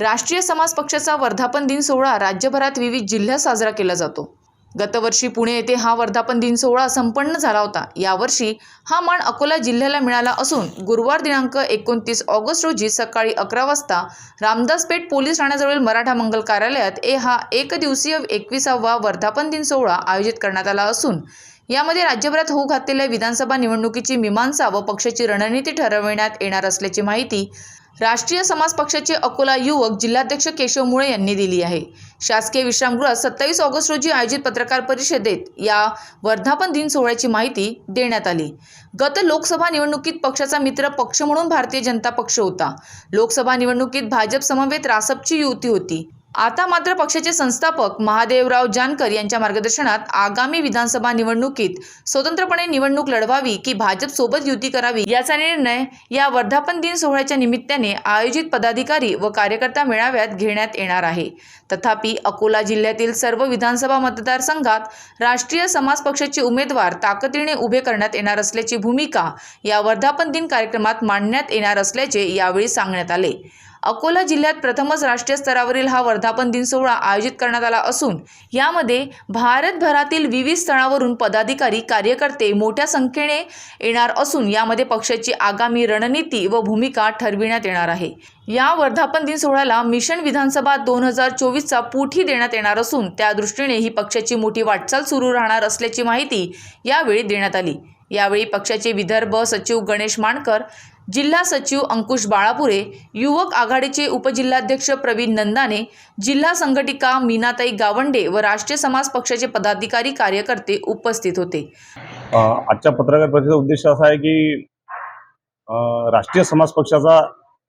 राष्ट्रीय समाज पक्षाचा वर्धापन दिन सोहळा राज्यभरात विविध जिल्ह्यात साजरा केला जातो. गतवर्षी पुणे येथे हा वर्धापन दिन सोहळा संपन्न झाला होता. यावर्षी हा मान अकोला जिल्ह्याला मिळाला असून गुरुवार दिनांक एकोणतीस ऑगस्ट रोजी सकाळी अकरा वाजता रामदासपेठ पोलीस ठाण्याजवळील मराठा मंगल कार्यालयात ए हा एकदिवसीय एकविसावा वर्धापन दिन सोहळा आयोजित करण्यात आला असून यामध्ये राज्यभरात होऊ घातलेल्या विधानसभा निवडणुकीची मीमांसा व पक्षाची रणनीती ठरविण्यात येणार असल्याची माहिती राष्ट्रीय समाज पक्षाचे अकोला युवक जिल्हाध्यक्ष केशव मुळे यांनी दिली आहे. शासकीय विश्रामगृहात सत्तावीस ऑगस्ट रोजी आयोजित पत्रकार परिषदेत या वर्धापन दिन सोहळ्याची माहिती देण्यात आली. गत लोकसभा निवडणुकीत पक्षाचा मित्र पक्ष म्हणून भारतीय जनता पक्ष होता. लोकसभा निवडणुकीत भाजप समवेत रासपची युती होती. आता मात्र पक्षाचे संस्थापक महादेवराव जानकर यांच्या मार्गदर्शनात आगामी विधानसभा निवडणुकीत स्वतंत्रपणे निवडणूक लढवावी की भाजप सोबत युती करावी याचा निर्णय या वर्धापन दिन सोहळ्याच्या निमित्ताने आयोजित पदाधिकारी व कार्यकर्ता मेळाव्यात घेण्यात येणार आहे. तथापि अकोला जिल्ह्यातील सर्व विधानसभा मतदारसंघात राष्ट्रीय समाज पक्षाचे उमेदवार ताकदीने उभे करण्यात येणार असल्याची भूमिका या वर्धापन दिन कार्यक्रमात मांडण्यात येणार असल्याचे यावेळी सांगण्यात आले. अकोला जिल्ह्यात प्रथमच राष्ट्रीय स्तरावरील हा वर्धापन दिन सोहळा आयोजित करण्यात आला असून यामध्ये भारतभरातील विविध स्थळावरून पदाधिकारी कार्यकर्ते मोठ्या संख्येने येणार असून यामध्ये पक्षाची आगामी रणनीती व भूमिका ठरविण्यात येणार आहे. या वर्धापन दिन सोहळ्याला मिशन विधानसभा दोन हजार चोवीसचा पुठी देण्यात येणार असून त्या दृष्टीने ही पक्षाची मोठी वाटचाल सुरू राहणार असल्याची माहिती यावेळी देण्यात आली. यावेळी पक्षाचे विदर्भ सचिव गणेश माणकर जिल्हा सचिव अंकुश बाळापुरे युवक आघाडीचे उपजिल्हाध्यक्ष प्रवीण नंदाने जिल्हा संघटिका मीनाताई गावंडे व राष्ट्रीय समाज पक्षाचे पदाधिकारी कार्यकर्ते उपस्थित होते. आजच्या पत्रकार परिषदेचा उद्देश असा आहे की राष्ट्रीय समाज पक्षाचा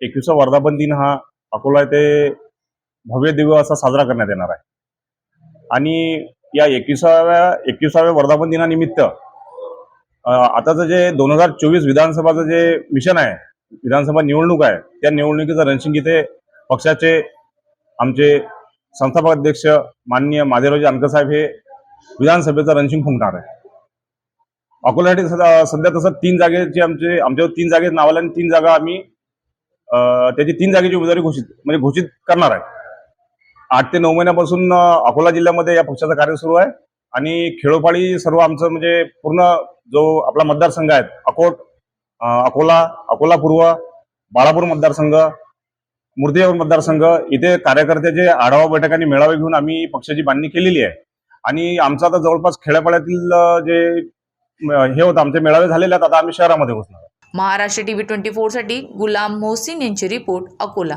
एकविसा वर्धापन दिन हा अकोला येथे भव्य दिव्य असा साजरा करण्यात येणार आहे. आणि या एकविसाव्या एकविसाव्या वर्धापन दिनानिमित्त आताचं जे दोन हजार चोवीस विधानसभाचं जे मिशन आहे विधानसभा निवडणूक आहे त्या निवडणुकीचं रणशिंग इथे पक्षाचे आमचे संस्थापक अध्यक्ष माननीय माधेरावजी जानकर साहेब हे विधानसभेचं रणशिंग फुंकणार आहे. अकोल्यासाठी सध्या सध्या तसं तीन जागेचे आमचे आमच्यावर तीन जागे नावाला आणि तीन जागा आम्ही त्याची तीन जागेची उमेदवारी घोषित म्हणजे घोषित करणार आहे. आठ ते नऊ महिन्यापासून अकोला जिल्ह्यामध्ये या पक्षाचं कार्य सुरू आहे आणि खेडोपाडी सर्व आमचं म्हणजे पूर्ण जो आपला मतदारसंघ आहे अकोट अकोला अकोला पूर्व बाळापूर मतदारसंघ मूर्तिजापूर मतदारसंघ इथे कार्यकर्त्याचे आढावा बैठकांनी मेळावे घेऊन आम्ही पक्षाची बांधणी केलेली आहे. आणि आमचं आता जवळपास खेड्यापाड्यातील जे हे होतं आमचे मेळावे झालेले आहेत आता आम्ही शहरामध्ये घुसणार महाराष्ट्र टीव्ही ट्वेंटी फोरसाठी गुलाम मोहसिन यांची रिपोर्ट अकोला.